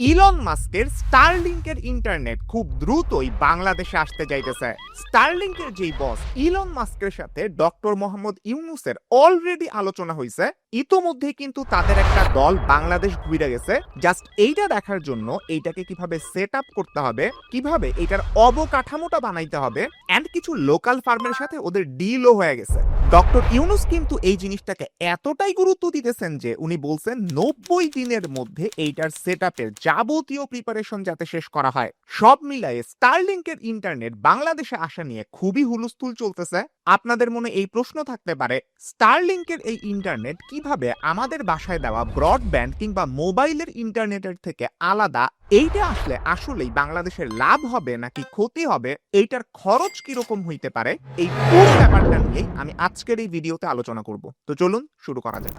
Elon মাস্কের স্টারলিংকের internet খুব দ্রুতই বাংলাদেশে আসতে যাইতেছে। স্টারলিংকের যেই বস ইলন মাস্কের সাথে ডক্টর মোহাম্মদ ইউনুসের অলরেডি আলোচনা হয়েছে ইতোমধ্যে কিন্তু তাদের একটা দল বাংলাদেশ ঘুরে গেছে। জাস্ট এইটা দেখার জন্য এইটাকে কীভাবে সেট আপ করতে হবে, কীভাবে এটার অবকাঠামোটা বানাইতে হবে অ্যান্ড কিছু লোকাল ফার্মের সাথে ওদের ডিলও হয়ে গেছে। ডক্টর ইউনুস কিন্তু এই জিনিসটাকে এতটাই গুরুত্ব দিতেছেন যে উনি বলছেন, নব্বই দিনের মধ্যে এইটার সেট আপের যাবতীয় প্রিপারেশন যাতে শেষ করা হয়, সব মিলায়ে স্টারলিংকের ইন্টারনেট বাংলাদেশে আসা নিয়ে খুবই হুলস্থুল চলতেছে। আপনাদের মনে এই প্রশ্ন থাকতে পারে স্টারলিংকের এই ইন্টারনেট কীভাবে আমাদের বাসায় দেওয়া ব্রডব্যান্ড কিংবা মোবাইলের ইন্টারনেটের থেকে আলাদা, এইটা আসলে আসলেই বাংলাদেশের লাভ হবে নাকি ক্ষতি হবে, এইটার খরচ কীরকম হইতে পারে, এই পুরো ব্যাপারটা নিয়েই আমি আজকের এই ভিডিওতে আলোচনা করব। তো চলুন শুরু করা যাক।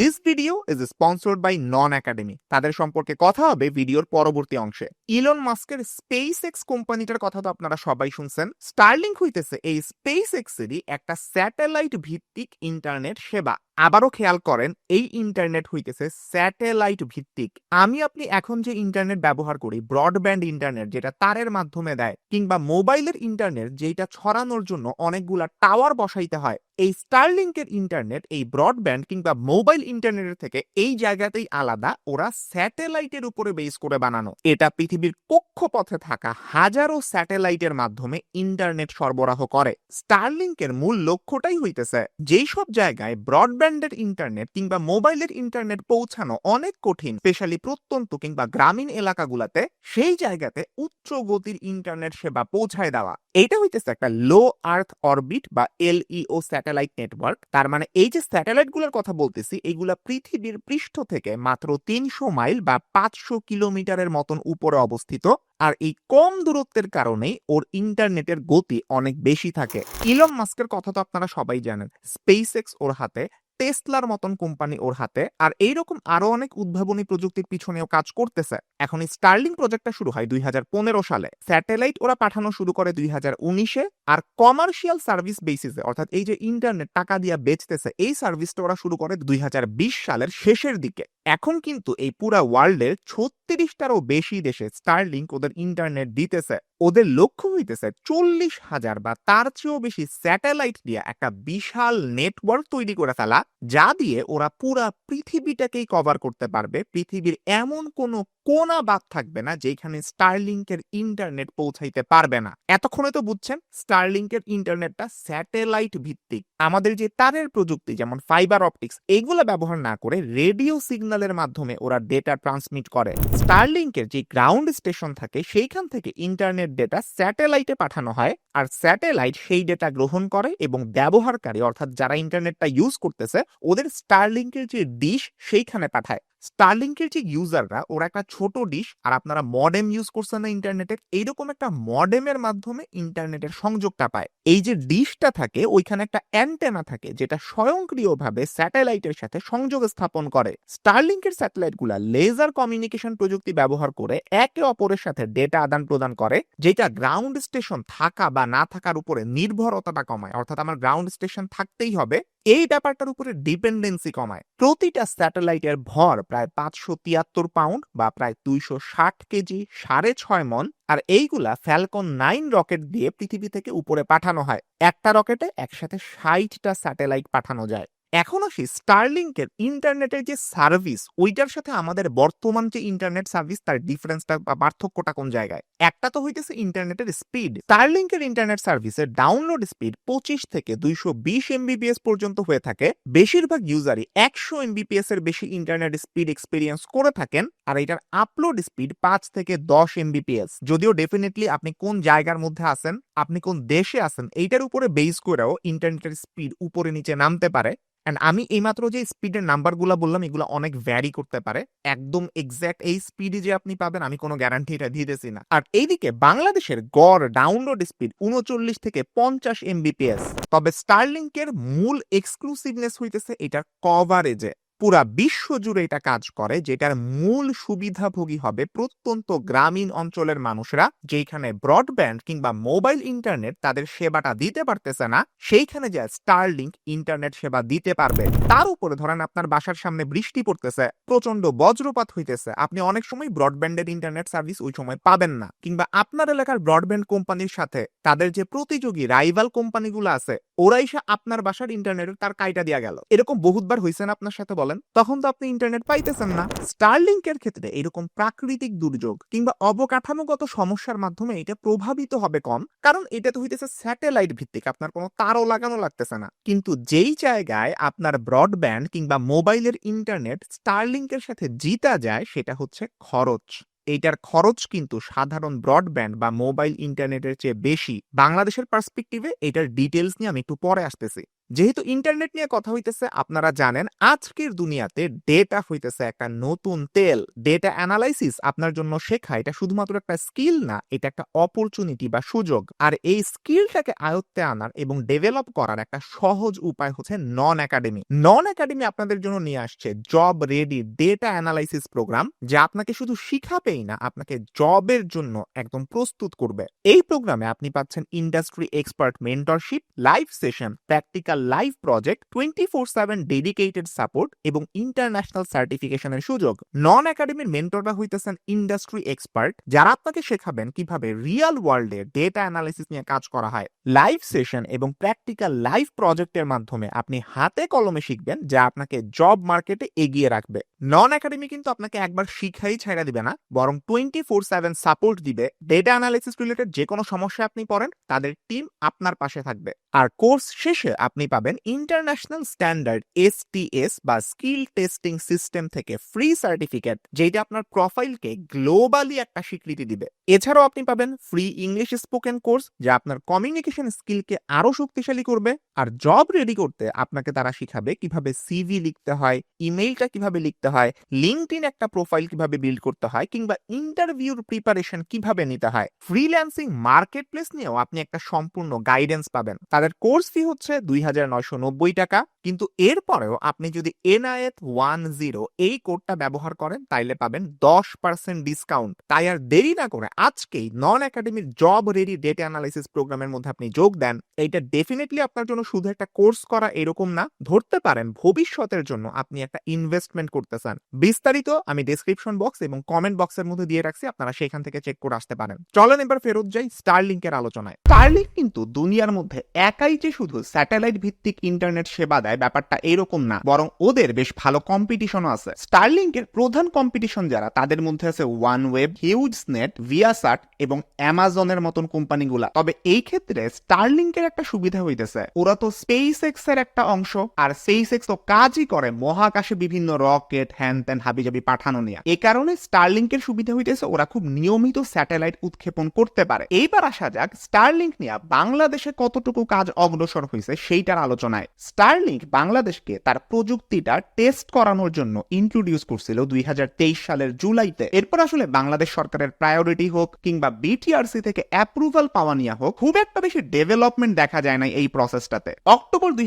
This video is sponsored by Non academy তাদের সম্পর্কে কথা হবে ভিডিওর পরবর্তী অংশে। ইলন মাস্কের স্পেস এক্স কোম্পানিটার কথা তো আপনারা সবাই শুনছেন। স্টারলিংক হইতেছে এই স্পেস এক্সেরই একটা স্যাটেলাইট ভিত্তিক ইন্টারনেট সেবা। আবারও খেয়াল করেন, এই ইন্টারনেট হইতেছে স্যাটেলাইট ভিত্তিক। আমি আপনি এখন যে ইন্টারনেট ব্যবহার করি ব্রডব্যান্ড ইন্টারনেট যেটা তারের মাধ্যমে দেয়, কিংবা মোবাইলের ইন্টারনেট যেটা ছড়ানোর জন্য অনেকগুলা টাওয়ার বসাইতে হয়, এই স্টারলিংকের ইন্টারনেট এই ব্রডব্যান্ড কিংবা মোবাইল ইন্টারনেটের থেকে এই জায়গাতেই আলাদা, ওরা স্যাটেলাইটের উপরে বেস করে বানানো। এটা পৃথিবীর কক্ষপথে থাকা হাজারো স্যাটেলাইটের মাধ্যমে ইন্টারনেট সরবরাহ করে। স্টারলিংকের মূল লক্ষ্যটাই হইতেছে যেই সব জায়গায় ব্রডব্যান্ডের ইন্টারনেট কিংবা মোবাইলের ইন্টারনেট পৌঁছানো অনেক কঠিন, স্পেশালি প্রত্যন্ত কিংবা গ্রামীণ এলাকাগুলোতে সেই জায়গাতে উচ্চ গতির ইন্টারনেট সেবা পৌঁছায় দেওয়া। এটা হইতেছে একটা লো আর্থ অরবিট বা এলইও স্যাটেলাইট নেটওয়ার্ক তার মানে এই যে স্যাটেলাইটগুলোর কথা বলতেছি, এগুলা পৃথিবীর পৃষ্ঠ থেকে মাত্র তিনশো মাইল বা পাঁচশো কিলোমিটারের মতন উপরে অবস্থিত। আর এই কম দূরত্বের কারণেই ওর ইন্টারনেটের গতি অনেক বেশি থাকে। ইলন মাস্কের কথা তো আপনারা সবাই জানেন। স্পেস এক্স ওর হাতে টেসলার মতন কোম্পানি ওর হাতে, আর এইরকম আরও অনেক উদ্ভাবনী প্রযুক্তির পিছনেও কাজ করতেছে। এখন স্টার্লিং প্রজেক্টটা শুরু হয় দুই হাজার পনেরো সালে। স্যাটেলাইট ওরা পাঠানো শুরু করে দুই উনিশে, আর কমার্শিয়াল সার্ভিস বেসিসে অর্থাৎ এই যে ইন্টারনেট টাকা দিয়ে বেচতেছে, এই সার্ভিসটা ওরা শুরু করে দুই হাজার বিশ সালের শেষের দিকে। এখন কিন্তু এই পুরা ওয়ার্ল্ডের ছত্রিশটারও বেশি দেশে স্টারলিংক ওদের ইন্টারনেট দিতেছে। ওদের লক্ষ্য হইতেছে চল্লিশ হাজার বা তার চেয়েও বেশি স্যাটেলাইট দিয়ে একটা বিশাল নেটওয়ার্ক তৈরি করে ফেলা, যা দিয়ে ওরা পুরা পৃথিবীটাকেই কভার করতে পারবে। পৃথিবীর এমন কোনো কোনা বাদ থাকবে না যেখানে স্টারলিংকের ইন্টারনেট পৌঁছাইতে পারবে না। এতক্ষণে তো বুঝছেন স্টারলিংকের ইন্টারনেটটা স্যাটেলাইট ভিত্তিক। আমাদের যে তারের প্রযুক্তি, যেমন ফাইবার অপটিক্স এগুলো ব্যবহার না করে রেডিও সিগন্যালের মাধ্যমে ওরা ডেটা ট্রান্সমিট করে। স্টারলিংকের যে গ্রাউন্ড স্টেশন থাকে, সেইখান থেকে ইন্টারনেট ডেটা স্যাটেলাইটে পাঠানো হয়। আর স্যাটেলাইট সেই ডেটা গ্রহণ করে এবং ব্যবহারকারী, অর্থাৎ যারা ইন্টারনেটটা ইউজ করতেছে, ওদের স্টারলিংকের যে ডিশ সেইখানে পাঠায়। স্টারলিংকের যে ইউজাররা ওরা একটা ছোট ডিশ আর আপনারা মডেম ইউজ করছেন না ইন্টারনেটের এইরকম একটা মডেমের মাধ্যমে ইন্টারনেটের সংযোগটা পায়। এই যে ডিশটা থাকে, ওইখানে একটা অ্যান্টেনা থাকে, যেটা স্বয়ংক্রিয়ভাবে স্যাটেলাইটের সাথে সংযোগ স্থাপন করে। স্টারলিংকের স্যাটেলাইটগুলা লেজার কমিউনিকেশন প্রযুক্তি ব্যবহার করে একে অপরের সাথে ডেটা আদান প্রদান করে, যেটা গ্রাউন্ড স্টেশন থাকা বা না থাকার উপরে নির্ভরতাটা কমায়। অর্থাৎ আমার গ্রাউন্ড স্টেশন থাকতেই হবে এই ব্যাপারটার উপরে ডিপেন্ডেন্সি কমায়। প্রতিটা স্যাটেলাইটের ভর প্রায় পাঁচশো তিয়াত্তর পাউন্ড বা প্রায় দুইশো ষাট কেজি, সাড়ে ছয় মন, আর এইগুলা ফ্যালকন নাইন রকেট দিয়ে পৃথিবী থেকে উপরে পাঠানো হয়। একটা রকেটে একসাথে ষাটটা স্যাটেলাইট পাঠানো যায়। এখন আসি স্টারলিংকের ইন্টারনেটের যে সার্ভিস ওইটার সাথে আমাদের বর্তমান যে ইন্টারনেট সার্ভিস তার ডিফারেন্সটা বা পার্থক্যটা কোন জায়গায়? একটা তো হইতেছে ইন্টারনেটের স্পিড স্টারলিংকের ইন্টারনেট সার্ভিসের ডাউনলোড স্পিড পঁচিশ থেকে দুইশো বিশ এমবিপিএস পর্যন্ত হয়ে থাকে। বেশিরভাগ ইউজারই একশো এমবিপিএস এর বেশি ইন্টারনেট স্পিড এক্সপিরিয়েন্স করে থাকেন আর এটার আপলোড স্পিড পাঁচ থেকে দশ এমবিপিএস যদিও ডেফিনেটলি আপনি কোন জায়গার মধ্যে আছেন, আপনি কোন দেশে আছেন, এইটার উপরে বেস করেও ইন্টারনেটের স্পিড উপরে নিচে নামতে পারে। অ্যান্ড আমি এইমাত্র যে স্পিডের নাম্বারগুলো বললাম, এগুলো অনেক ভ্যারি করতে পারে। একদম এক্স্যাক্ট এই স্পিডে যে আপনি পাবেন, আমি কোনো গ্যারান্টি এটা দিতেছি না। আর এইদিকে বাংলাদেশের গড় ডাউনলোড স্পিড উনচল্লিশ থেকে পঞ্চাশ এমবিপিএস তবে স্টারলিংকের মূল এক্সক্লুসিভনেস হইতেছে এটার কভারেজে পুরা বিশ্ব জুড়ে এটা কাজ করে, যেটার মূল সুবিধাভোগী হবে প্রত্যন্ত গ্রামীণ অঞ্চলের মানুষরা যেখানে ব্রডব্যান্ড কিংবা মোবাইল ইন্টারনেট তাদের সেবাটা দিতে পারতেছে না, সেইখানে যে স্টারলিংক ইন্টারনেট সেবা দিতে পারবে, তার উপরে ধরেন আপনার বাসার সামনে বৃষ্টি পড়তেছে প্রচণ্ড বজ্রপাত হইতেছে, আপনি অনেক সময় ব্রডব্যান্ডের ইন্টারনেট সার্ভিস ওই সময় পাবেন না, কিংবা আপনার এলাকার ব্রডব্যান্ড কোম্পানির সাথে তাদের যে প্রতিযোগী রাইভাল কোম্পানিগুলো আছে, ওরা এসে আপনার বাসার ইন্টারনেটের তার কাইটা দিয়া গেল। এরকম বহুতবার হয়েছে না আপনার সাথে বলেন, তখন তো আপনি ইন্টারনেট পাইতেছেন না। স্টারলিংকের ক্ষেত্রে এরকম প্রাকৃতিক দুর্যোগ কিংবা অবকাঠামোগত সমস্যার মাধ্যমে এটা প্রভাবিত হবে কম, কারণ এটা তো হইতেছে স্যাটেলাইট ভিত্তিক, আপনার কোনো তারও লাগানো লাগতেছে না। কিন্তু যেই জায়গায় আপনার ব্রডব্যান্ড কিংবা মোবাইলের ইন্টারনেট স্টারলিংকের সাথে জিতা যায়, সেটা হচ্ছে খরচ। এইটার খরচ কিন্তু সাধারণ ব্রডব্যান্ড বা মোবাইল ইন্টারনেটের চেয়ে বেশি। বাংলাদেশের পার্সপেক্টিভে এটার ডিটেলস নিয়ে আমি একটু পরে আসতেছি। যেহেতু ইন্টারনেট নিয়ে কথা হইতেছে, আপনারা জানেন আজকের দুনিয়াতে ডেটা হইতেছে একটা নতুন তেল। ডেটা অ্যানালাইসিস আপনার জন্য শেখা। এটা শুধুমাত্র একটা স্কিল না, এটা একটা অপরচুনিটি বা সুযোগ। আর এই স্কিলটাকে আয়ত্তে আনার এবং ডেভেলপ করার একটা সহজ উপায় হচ্ছে নন একাডেমি নন একাডেমি আপনাদের জন্য নিয়ে আসছে job ready data analysis program যা আপনাকে শুধু শিখাবেই না, আপনাকে জবের জন্য একদম প্রস্তুত করবে। এই প্রোগ্রামে আপনি পাচ্ছেন industry expert mentorship live session practical live project twenty four seven dedicated support এবং ইন্টারন্যাশনাল সার্টিফিকেশনের সুযোগ। নন একাডেমির মেন্টররা হইতেছেন ইন্ডাস্ট্রি এক্সপার্ট যারা আপনাকে শেখাবেন কীভাবে রিয়েল ওয়ার্ল্ডে ডেটা অ্যানালিসিস নিয়ে কাজ করা হয়। লাইভ সেশন এবং প্র্যাকটিক্যাল লাইভ প্রজেক্টের মাধ্যমে আপনি হাতে কলমে শিখবেন যা আপনাকে জব মার্কেটে এগিয়ে রাখবে। নন একাডেমি কিন্তু আপনাকে একবার শিখাই ছেড়ে দিবে না, বরং টোয়েন্টি ফোর সেভেন সাপোর্ট দিবে। ডেটা অ্যানালিসিস রিলেটেড যে কোনো সমস্যা আপনি পড়েন, তাদের টিম আপনার পাশে থাকবে। আর কোর্স শেষে আপনি পাবেন ইন্টারন্যাশনাল স্ট্যান্ডার্ড এসটিএস বা স্কিল টেস্টিং সিস্টেম থেকে ফ্রি সার্টিফিকেট যেটা আপনার প্রোফাইলকে গ্লোবালি একটা স্বীকৃতি দিবে। এছাড়াও আপনি পাবেন ফ্রি ইংলিশ স্পোকেন কোর্স যা আপনার কমিউনিকেশন স্কিলকে আরও শক্তিশালী করবে, আর জব রেডি করতে আপনাকে তারা শিখাবে কীভাবে সিভি লিখতে হয় ইমেইলটা কীভাবে লিখতে হয় লিঙ্কডিন একটা প্রোফাইল কীভাবে বিল্ড করতে হয়, কিংবা ইন্টারভিউর প্রিপারেশন কীভাবে নিতে হয়। ফ্রিল্যান্সিং মার্কেট প্লেস নিয়েও আপনি একটা সম্পূর্ণ গাইডেন্স পাবেন। তাদের কোর্স ফি হচ্ছে দুই হাজার নয়শো নব্বই টাকা। কিন্তু এরপরেও আপনি যদি এনআইএত ওয়ান জিরো এই কোডটা ব্যবহার করেন, তাইলে পাবেন দশ পার্সেন্ট ডিসকাউন্ট। তাই আর দেরি না করে আজকেই নন একাডেমির জব রেডি ডেটা অ্যানালাইসিস প্রোগ্রামের মধ্যে আপনি যোগ দেন। এইটা ডেফিনেটলি আপনার জন্য শুধু একটা কোর্স করা এরকম না, ধরতে পারেন ভবিষ্যতের জন্য আপনি একটা ইনভেস্টমেন্ট করতে চান বিস্তারিত আমি ডেসক্রিপশন বক্স এবং কমেন্ট বক্সের মধ্যে দিয়ে রাখছি, আপনারা সেখান থেকে চেক করে আসতে পারেন। চলেন এবার ফেরত যাই স্টারলিংকের আলোচনায়। স্টারলিংক কিন্তু দুনিয়ার মধ্যে একাই যে শুধু স্যাটেলাইট ভিত্তিক ইন্টারনেট সেবা দেয়, ব্যাপারটা এরকম না। বরং ওদের বেশ ভালো কম্পিটিশনও আছে। স্টারলিংকের প্রধান কম্পিটিশন যারা, তাদের মধ্যে আছে OneWeb HughesNet Viasat এবং অ্যামাজনের মতন কোম্পানিগুলা। তবে এই ক্ষেত্রে স্টারলিংকের একটা সুবিধা হইতেছে। ওরা তো স্পেস এক্সের একটা অংশ, আর স্পেস এক্স তো কাজই করে মহাকাশে বিভিন্ন রকেট হ্যান ত্যান হাবিজাবি পাঠানো নিয়ে। এ কারণে স্টারলিংকের সুবিধা হইতেছে, ওরা খুব নিয়মিত স্যাটেলাইট উৎক্ষেপণ করতে পারে। এইবার আসা যাক স্টারলিংক নিয়ে বাংলাদেশে কতটুকু কাজ অগ্রসর হয়েছে সেইটার আলোচনায় স্টারলিংক বাংলাদেশকে তার প্রযুক্তিটা টেস্ট করানোর জন্য ইন্ট্রোডিউস করছিল দুই সালের জুলাইতে। এরপর আসলে বাংলাদেশ সরকারের প্রায়োরিটি হোক কিংবা বিটিআরসি থেকে অ্যাপ্রুভাল পাওয়া নিয়ে হোক, খুব একটা বেশি ডেভেলপমেন্ট দেখা যায় না এই প্রসেসটাতে অক্টোবর দুই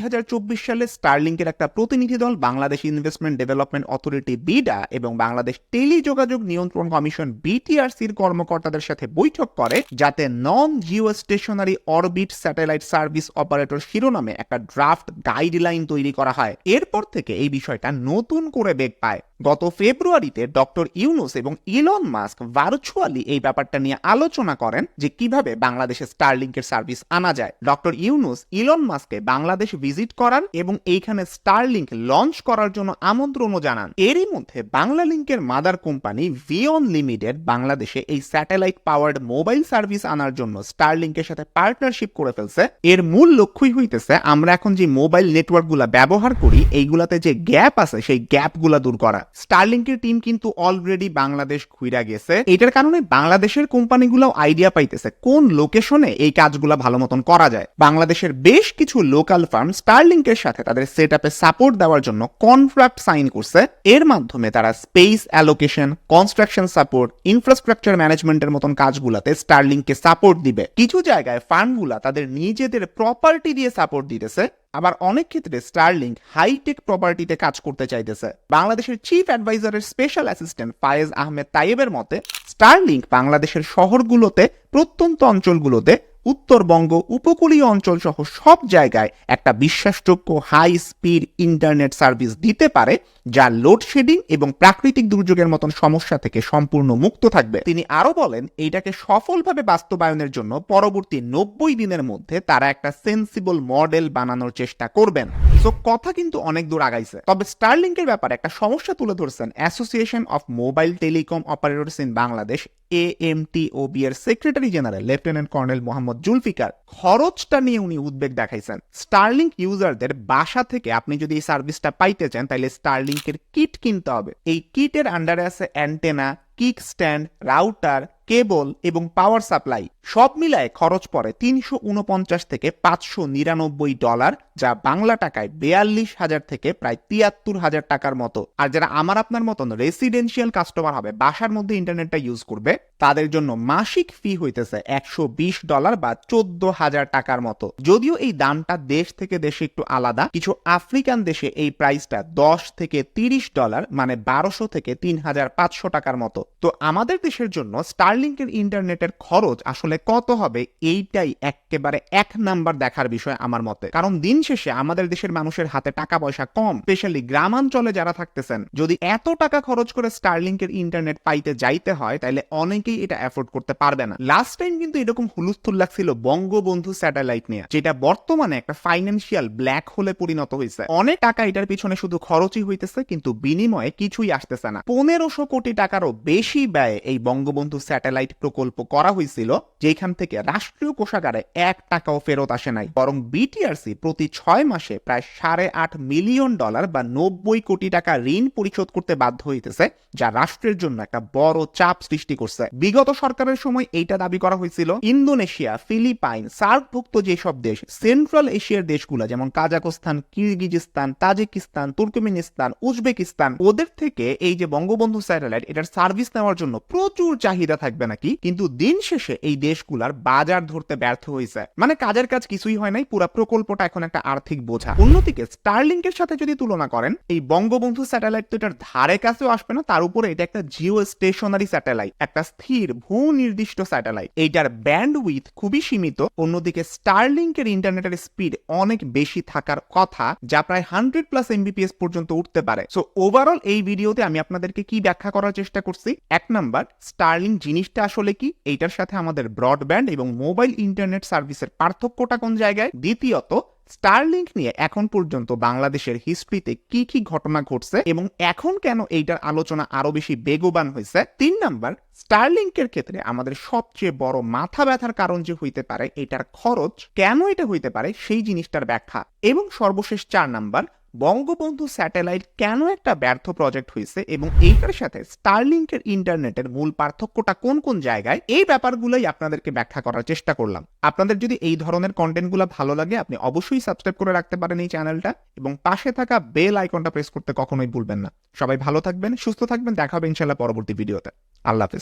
সালে স্টারলিংকের একটা প্রতিনিধি দল Bangladesh investment development authority BIDA এবং বাংলাদেশ টেলিযোগাযোগ নিয়ন্ত্রণ কমিশন বিটিআরসির কর্মকর্তাদের সাথে বৈঠক করে, যাতে non geostationary orbit satellite service operator শিরোনামে ড্রাফট গাইডলাইন তৈরি করা হয়। এরপর থেকে এই বিষয়টা নতুন করে বেগ পায়। গত ফেব্রুয়ারিতে ডক্টর ইউনুস এবং ইলন মাস্ক ভার্চুয়ালি এই ব্যাপারটা নিয়ে আলোচনা করেন যে কীভাবে বাংলাদেশে স্টারলিংকের সার্ভিস আনা যায়। ডক্টর ইউনুস ইলন মাস্ককে বাংলাদেশ ভিজিট করান এবং এইখানে স্টারলিংক লঞ্চ করার জন্য আমন্ত্রণও জানান। এরই মধ্যে বাংলা লিংকের মাদার কোম্পানি ভিয়ন লিমিটেড বাংলাদেশে এই স্যাটেলাইট পাওয়ার্ড মোবাইল সার্ভিস আনার জন্য স্টারলিংকের সাথে পার্টনারশিপ করে ফেলছে। এর মূল লক্ষ্যই হইতেছে আমরা এখন যে মোবাইল নেটওয়ার্কগুলা ব্যবহার করি, এইগুলাতে যে গ্যাপ আছে, সেই গ্যাপগুলা দূর করা। স্টারলিংকের টিম কিন্তু অলরেডি বাংলাদেশ ঘুরা গেছে। এটার কারণে বাংলাদেশের কোম্পানিগুলো আইডিয়া পাইতেছে কোন লোকেশনে এই কাজগুলা ভালো মতন করা যায়। বাংলাদেশের বেশ কিছু লোকাল ফার্ম স্টারলিংকের সাথে তাদের সেট আপে সাপোর্ট দেওয়ার জন্য কন্ট্রাক্ট সাইন করছে। এর মাধ্যমে তারা space allocation construction support infrastructure ম্যানেজমেন্টের মতন কাজগুলাতে স্টারলিংককে সাপোর্ট দিবে। কিছু জায়গায় ফার্মগুলা তাদের নিজেদের প্রপার্টি দিয়ে সাপোর্ট দিতেছে। আবার অনেক ক্ষেত্রে স্টারলিংক হাইটেক প্রপার্টিতে কাজ করতে চাইতেছে। বাংলাদেশের চিফ অ্যাডভাইজারের স্পেশাল অ্যাসিস্ট্যান্ট ফায়েজ আহমেদ তাইয়েবের মতে স্টারলিংক বাংলাদেশের শহরগুলোতে, প্রত্যন্ত অঞ্চলগুলোতে উত্তরবঙ্গ উপকূলীয় অঞ্চল সহ সব জায়গায় একটা বিশ্বাসযোগ্য হাই স্পিড ইন্টারনেট সার্ভিস দিতে পারে, যা লোডশেডিং এবং প্রাকৃতিক দুর্যোগের মতন সমস্যা থেকে সম্পূর্ণ মুক্ত থাকবে। তিনি আরও বলেন, এইটাকে সফলভাবে বাস্তবায়নের জন্য পরবর্তী নব্বই দিনের মধ্যে তারা একটা সেন্সিবল মডেল বানানোর চেষ্টা করবেন। তো কথা কিন্তু অনেক দূর আগাইছে। তবে স্টারলিংকের ব্যাপারে একটা সমস্যা তুলে ধরছেন association of mobile telecom operators in Bangladesh AMTOB এর secretary general lieutenant colonel Mohammad Zulfikar খরচটা নিয়ে উনি উদ্বেগ দেখাইছেন। স্টারলিংক ইউজারদের বাসা থেকে আপনি যদি এই সার্ভিসটা পাইতে চান তাহলে স্টারলিংকের কিট কিনতে হবে। এই কিটের আন্ডারে আছে antenna kickstand router cable এবং পাওয়ার সাপ্লাই সব মিলায় খরচ পড়ে তিনশো উনপঞ্চাশ থেকে পাঁচশো নিরানব্বই ডলার যা বাংলা টাকায় বেয়াল্লিশ হাজার থেকে প্রায় তিয়াত্তর হাজার টাকার মতো। আর যারা আমার আপনার মতন রেসিডেন্সিয়াল কাস্টমার হবে, বাসার মধ্যে ইন্টারনেটটা ইউজ করবে তাদের জন্য মাসিক ফি হইতেছে একশো বিশ ডলার বা চোদ্দ হাজার টাকার মতো। যদিও এই দামটা দেশ থেকে দেশে একটু আলাদা, কিছু আফ্রিকান দেশে এই প্রাইসটা দশ থেকে তিরিশ ডলার মানে বারোশো থেকে তিন হাজার পাঁচশো টাকার মতো। তো আমাদের দেশের জন্য স্টারলিংকের ইন্টারনেটের খরচ আসলে কত হবে, এইটাই একেবারে এক নাম্বার দেখার বিষয় আমার মতে। কারণ দিন শেষে আমাদের দেশের মানুষের হাতে টাকা পয়সা কম, স্পেশালি গ্রামাঞ্চলে যারা থাকতেছেন। যদি এত টাকা খরচ করে স্টারলিংকের ইন্টারনেট পাইতে যাইতে হয় তাহলে অনেকেই এটা অ্যাফোর্ড করতে পারবে না। লাস্ট টাইম কিন্তু এরকম হুলুস্থুল লাগছিল বঙ্গবন্ধু স্যাটেলাইট নিয়ে, যেটা বর্তমানে একটা ফাইন্যান্সিয়াল ব্ল্যাক হোলে পরিণত হয়েছে। অনেক টাকা এটার পিছনে শুধু খরচই হইতেছে, কিন্তু বিনিময়ে কিছুই আসতেছে না। পনেরোশো কোটি টাকারও বেশি ব্যয়ে এই বঙ্গবন্ধু স্যাটেলাইট প্রকল্প করা হয়েছিল যেখান থেকে রাষ্ট্রীয় কোষাগারে এক টাকাও ফেরত আসে নাই। বরং বিটিআরসি প্রতি ছয় মাসে প্রায় সাড়ে আট মিলিয়ন ডলার বা নব্বই কোটি টাকা ঋণ পরিশোধ করতে বাধ্য হইতেছে, যা রাষ্ট্রের জন্য একটা বড় চাপ সৃষ্টি করছে। বিগত সরকারের সময় এইটা দাবি করা হয়েছিল, ইন্দোনেশিয়া, ফিলিপাইন, সার্কভুক্ত যেসব দেশ, সেন্ট্রাল এশিয়ার দেশগুলো, যেমন Kazakhstan Kyrgyzstan, Tajikistan, Turkmenistan, Uzbekistan, ওদের থেকে এই যে বঙ্গবন্ধু স্যাটেলাইট, এটার সার্ভিস নেওয়ার জন্য প্রচুর চাহিদা থাকবে নাকি? কিন্তু দিন শেষে এই দেশগুলার বাজার ধরতে ব্যর্থ হয়েছে। মানে কাজের কাজ কিছুই হয় নাই, পুরো প্রকল্পটা এখন একটা আর্থিক বোঝা। অন্যদিকে স্টারলিংকের সাথে যদি তুলনা করেন, এই বঙ্গবন্ধু স্যাটেলাইট তো এটার ধারে কাছেও আসবে না, তার উপরে এটা একটা জিও স্টেশনারি স্যাটেলাইট, একটা স্থির ভূ নির্দিষ্ট স্যাটেলাইট এইটার ব্যান্ড উইথ খুবই সীমিত। অন্যদিকে স্টারলিংকের ইন্টারনেটের স্পিড অনেক বেশি থাকার কথা, যা প্রায় হান্ড্রেড প্লাস এমবিপিএস পর্যন্ত উঠতে পারে। সো ওভারঅল এই ভিডিওতে আমি আপনাদেরকে কি ব্যাখ্যা করার চেষ্টা করছি? এক নাম্বার স্টারলিং জিনিসটা আসলে কি? এইটার সাথে আমাদের ব্রডব্যান্ড এবং মোবাইল ইন্টারনেট সার্ভিসের পার্থক্যটা কোন জায়গায়? দ্বিতীয়ত স্টারলিংক নিয়ে এখন পর্যন্ত বাংলাদেশের হিস্ট্রিতে কি কি ঘটনা ঘটছে এবং এখন কেন এইটার আলোচনা আরও বেশি বেগবান হয়েছে? তিন নাম্বার স্টারলিংকের ক্ষেত্রে আমাদের সবচেয়ে বড় মাথা ব্যথার কারণ যে হইতে পারে, এটার খরচ কেন এটা হইতে পারে সেই জিনিসটার ব্যাখ্যা। এবং সর্বশেষ চার নাম্বার বঙ্গবন্ধু স্যাটেলাইট কেন একটা ব্যর্থ প্রজেক্ট হয়েছে এবং এইটার সাথে স্টারলিংকের ইন্টারনেটের মূল পার্থক্যটা কোন কোন জায়গায়, এই ব্যাপারগুলোই আপনাদেরকে ব্যাখ্যা করার চেষ্টা করলাম। আপনাদের যদি এই ধরনের কন্টেন্টগুলো ভালো লাগে, আপনি অবশ্যই সাবস্ক্রাইব করে রাখতে পারেন এই চ্যানেলটা এবং পাশে থাকা বেল আইকনটা প্রেস করতে কখনোই ভুলবেন না। সবাই ভালো থাকবেন, সুস্থ থাকবেন, দেখা হবে ইনশাল্লাহ পরবর্তী ভিডিওতে আল্লাহ হাফেজ।